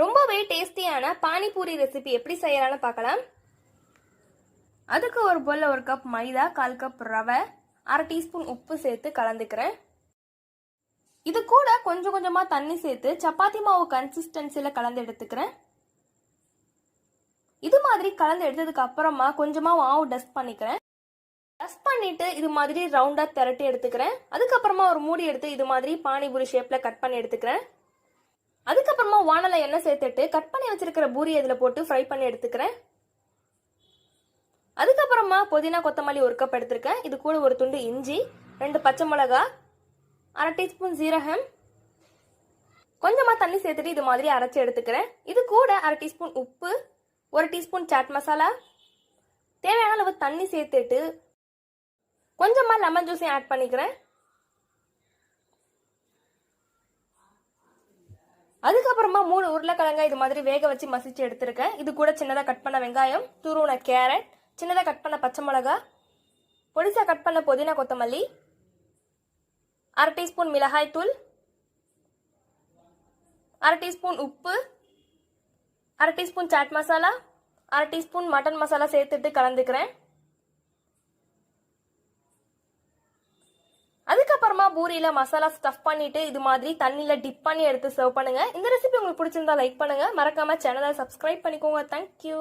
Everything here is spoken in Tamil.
ரொம்பவே டேஸ்டியான பானிபூரி ரெசிபி எப்படி செய்யலாம்னு பார்க்கலாம். அதுக்கு ஒரு பொல்ல ஒரு கப் மைதா கால் கப் ரவை அரை டீஸ்பூன் உப்பு சேர்த்து கலந்துக்கிறேன். இது கூட கொஞ்சம் கொஞ்சமாக தண்ணி சேர்த்து சப்பாத்தி மாவு கன்சிஸ்டன்சியில் கலந்து எடுத்துக்கிறேன். இது மாதிரி கலந்து எடுத்ததுக்கு அப்புறமா கொஞ்சமாக மாவு டஸ்ட் பண்ணிக்கிறேன். டஸ்ட் பண்ணிட்டு இது மாதிரி ரவுண்டாக திரட்டி எடுத்துக்கிறேன். அதுக்கப்புறமா ஒரு மூடி எடுத்து இது மாதிரி பானிபூரி ஷேப்பில் கட் பண்ணி எடுத்துக்கிறேன். அதுக்கப்புறமா வானலை எண்ணெய் சேர்த்துட்டு கட் பண்ணி வச்சிருக்கிற பூரி இதில் போட்டு ஃப்ரை பண்ணி எடுத்துக்கிறேன். அதுக்கப்புறமா புதினா கொத்தமல்லி ஒரு கப் எடுத்திருக்கேன். இது கூட ஒரு துண்டு இஞ்சி ரெண்டு பச்சை மிளகா அரை டீஸ்பூன் சீரகம். கொஞ்சமாக தண்ணி சேர்த்துட்டு இது மாதிரி அரைச்சி எடுத்துக்கிறேன். இது கூட அரை டீஸ்பூன் உப்பு ஒரு டீஸ்பூன் சாட் மசாலா தேவையான அளவு தண்ணி சேர்த்துட்டு கொஞ்சமாக லெமன் ஜூஸையும் ஆட் பண்ணிக்கிறேன். அதுக்கப்புறமா மூணு உருளைக்கிழங்க இது மாதிரி வேக வச்சு மசிச்சு எடுத்திருக்கேன். இது கூட சின்னதாக கட் பண்ண வெங்காயம் துருவன கேரட் சின்னதாக கட் பண்ண பச்சை மிளகா பொடிசாக கட் பண்ண புதினா கொத்தமல்லி அரை டீஸ்பூன் மிளகாய் தூள் அரை டீஸ்பூன் உப்பு அரை டீஸ்பூன் சாட் மசாலா அரை டீஸ்பூன் மட்டன் மசாலா சேர்த்துட்டு கலந்துக்கிறேன். அதுக்கப்புறமா பூரியில மசாலா ஸ்டஃப் பண்ணிட்டு இது மாதிரி தண்ணியில டிப் பண்ணி எடுத்து சர்வ் பண்ணுங்க. இந்த ரெசிபி உங்களுக்கு பிடிச்சிருந்தா லைக் பண்ணுங்க. மறக்காம சேனலை சப்ஸ்கிரைப் பண்ணிக்கோங்க. தேங்க்யூ